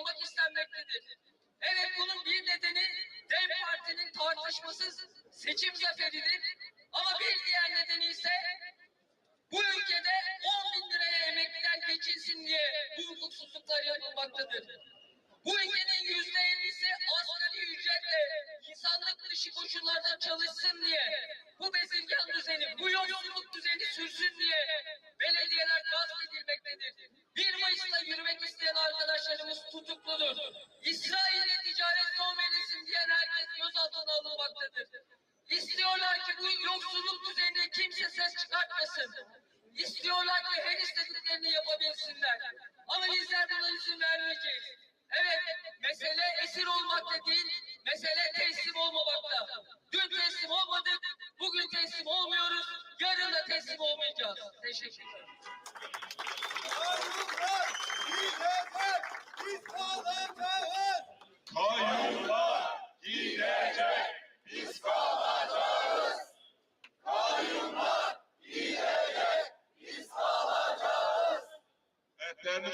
kaldırmak istenmektedir. Evet bunun bir nedeni DEM Parti'nin tartışmasız seçim zaferidir. Ama bir diğer nedeni ise bu ülkede 10 bin liraya emekliler geçinsin diye bu hukuksuzluklar yapılmaktadır. Bu ülkenin yüzde ellisi asgari ücretle insanlık dışı koşullarda çalışsın diye, bu bezirgan düzeni, bu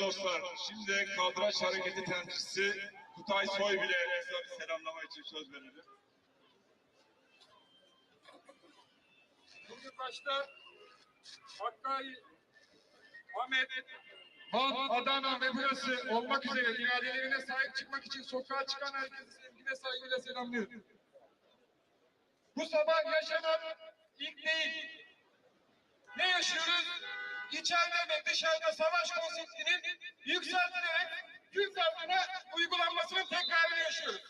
dostlar, şimdi Kaldıraç Hareketi temsilcisi Kutay Soybil'e kısa bir selamlama için söz verelim. Bugün başta Hakkari, Ahmet, Van, Adana ve burası olmak üzere iradelerine sahip çıkmak için sokağa çıkan herkesi sevgiyle saygıyla selamlıyorum. Bu sabah yaşanan ilk değil. Ne yaşıyoruz? İçeride ve dışarıda savaş konseptinin yükseltilerek Türk halkına uygulanmasının tekrarını yaşıyoruz.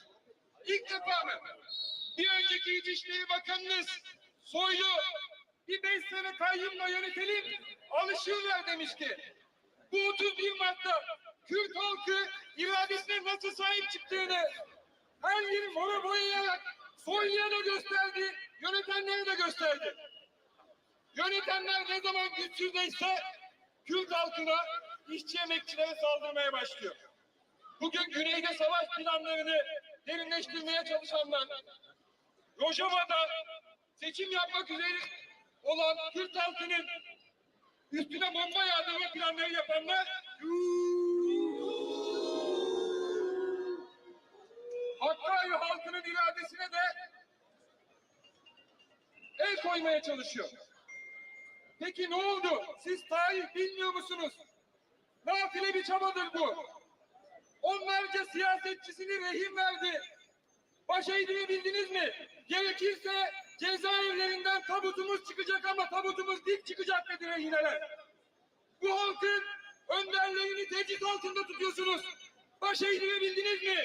İlk defa mı? Bir önceki İçişleri Bakanınız Soylu bir beş sene kayyumla yönetelim alışırlar demişti. Bu 31 Mart'ta Kürt halkı iradesine nasıl sahip çıktığını her yeri mora boyayarak Soylu'ya da gösterdi, yönetenlere de gösterdi. Yönetenler ne zaman güçsüzleşse Kürt halkına, işçi emekçilere saldırmaya başlıyor. Bugün güneyde savaş planlarını derinleştirmeye çalışanlar, Rojava'da seçim yapmak üzere olan Kürt halkının üstüne bomba yağdırma planları yapanlar Hakkari halkının iradesine de el koymaya çalışıyor. Peki ne oldu? Siz tarih bilmiyor musunuz? Nafile bir çabadır bu. Onlarca siyasetçisini rehin verdi. Baş eğdirebildiniz mi? Gerekirse cezaevlerinden tabutumuz çıkacak ama tabutumuz dik çıkacak dedi rehineler. Bu halkın önderlerini tecrit altında tutuyorsunuz. Baş eğdirebildiniz mi?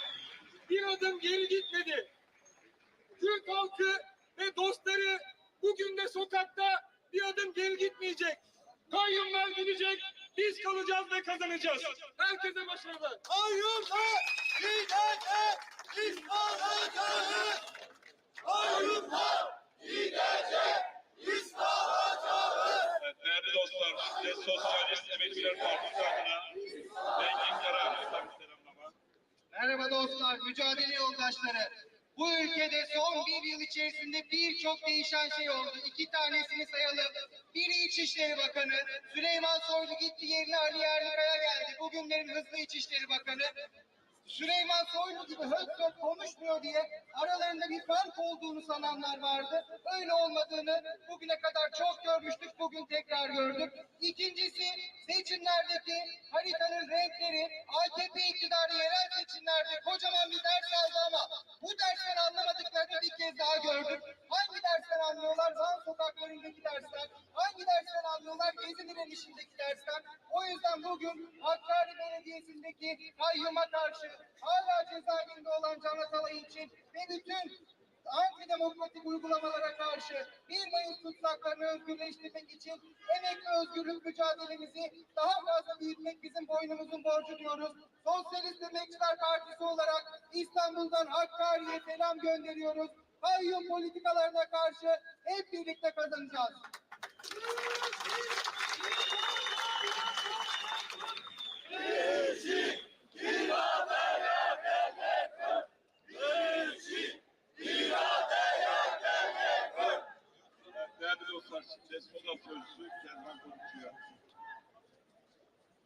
Bir adım geri gitmedi. Türk halkı ve dostları bugün de sokakta bir adım geri gitmeyecek. Kayyumlar gidecek, biz kalacağız ve kazanacağız. Herkese başarılar. Kayyumlar gidecek, biz kalacağız. Kayyumlar gidecek, biz kalacağız. Değerli dostlar, şimdi Sosyalist Emekliler Partisi adına kısa bir selamlama. Merhaba dostlar, mücadele yoldaşları. Bu ülkede son bir yıl içerisinde birçok değişen şey oldu. İki tanesini sayalım. Biri İçişleri Bakanı, Süleyman Soylu gitti yerine Ali Yerlikaya geldi. Bugünlerin hızlı İçişleri Bakanı. Süleyman Soylu gibi höt höt konuşmuyor diye aralarında bir fark olduğunu sananlar vardı. Öyle olmadığını bugüne kadar çok görmüştük, bugün tekrar gördük. İkincisi seçimlerdeki haritanın renkleri AKP iktidarı yerel seçimlerde kocaman bir ders aldı ama bu dersten anlamadıklarını bir kez daha gördük. Hangi dersten anlıyorlar? Van sokaklarındaki dersten. Hangi dersten Gezi direnişindeki dersten. O yüzden bugün Hakkari Belediyesi'ndeki kayyuma karşı hala cezaevinde olan Can Atalay için ve bütün antidemokratik uygulamalara karşı 1 Mayıs tutsaklarını özgürleştirmek için emek ve özgürlük mücadelemizi daha fazla büyütmek bizim boynumuzun borcu diyoruz. Sosyalist Emekçiler Partisi olarak İstanbul'dan Hakkari'ye selam gönderiyoruz. Kayyum politikalarına karşı hep birlikte kazanacağız.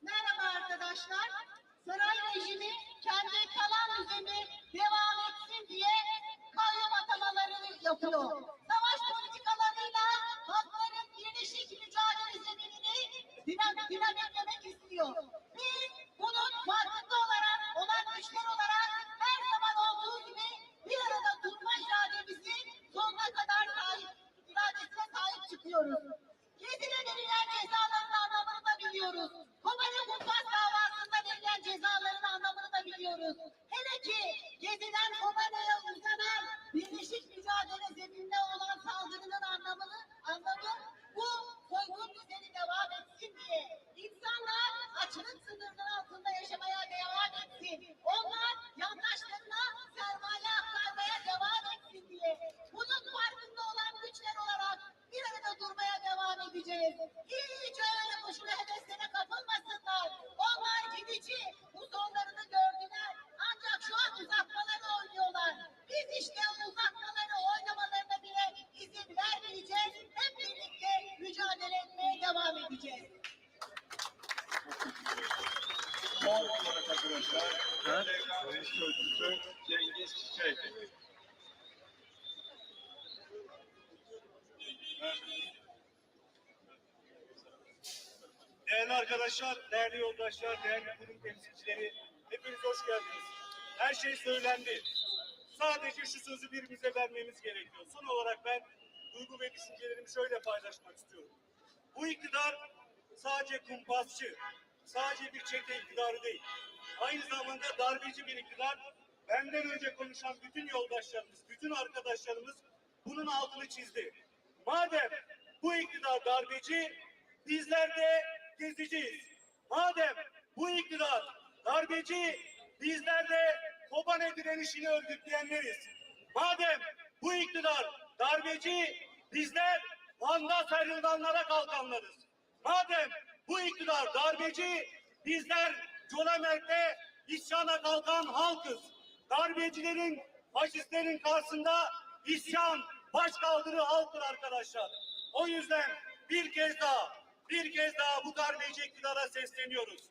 Merhaba arkadaşlar. Saray rejimi kendi kalan düzeni devam etsin diye kayyum atamalarını yapıyor. Savaş politikalarıyla halkların birleşik mücadele zeminini dinam- dinamitlemek istiyor. vale, Değerli arkadaşlar, değerli yoldaşlar, değerli kurum temsilcileri, hepiniz hoş geldiniz. Her şey söylendi. Sadece şu sözü birbirimize vermemiz gerekiyor. Son olarak ben duygu ve düşüncelerimi şöyle paylaşmak istiyorum. Bu iktidar sadece kumpasçı, sadece bir çete iktidarı değil. Aynı zamanda darbeci bir iktidar. Benden önce konuşan bütün yoldaşlarımız, bütün arkadaşlarımız bunun altını çizdi. Madem bu iktidar darbeci, bizler de geziciyiz. Madem bu iktidar darbeci, bizler de Kobane direnişini örgütleyenleriz. Madem bu iktidar darbeci, bizler Van'da ayrılanlara kalkanlarız. Madem bu iktidar darbeci, bizler Colamert'te isyana kalkan halkız. Darbecilerin, faşistlerin karşısında isyan, başkaldırı halktır arkadaşlar. O yüzden bir kez daha, bir kez daha bu darbeci iktidara sesleniyoruz.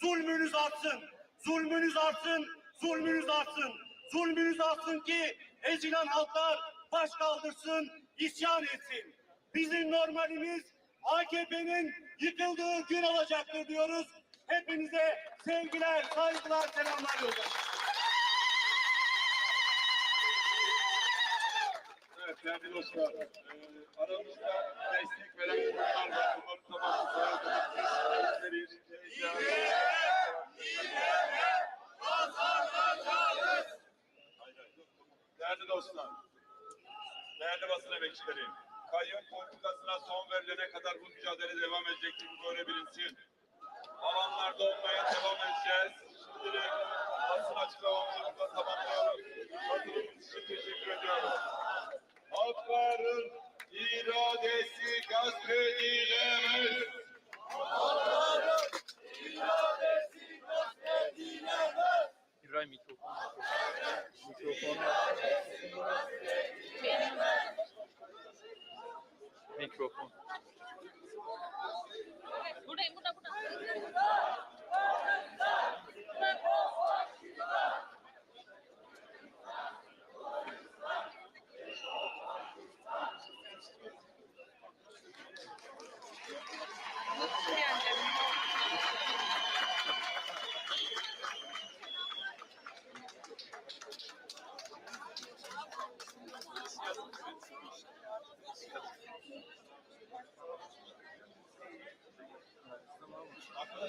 Zulmünüz artsın, zulmünüz artsın, zulmünüz artsın. Zulmünüz artsın ki ezilen halklar baş kaldırsın, isyan etsin. Bizim normalimiz AKP'nin yıkıldığı gün olacaktır diyoruz. Hepinize sevgiler, saygılar, selamlar yolluyoruz. Evet değerli dostlar, e, aramızda destek veren kurumlar var. Değerli dostlar, değerli basın emekçileri, kayyum politikasına son verilene kadar bu mücadele devam edecektir, bu böyle bilinsin. Alanlarda olmaya devam edeceğiz. Şimdilik basın açıklamamızı burada tamamlıyoruz. Katılımınız için teşekkür ediyoruz. Halkların iradesi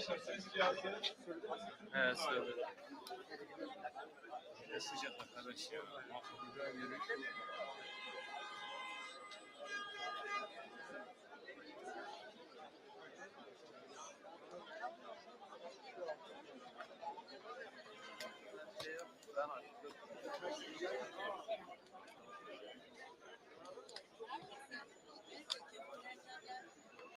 Arkadaşlar Evet söyle. Sıcak arkadaş ya. Güzel yürüyüş.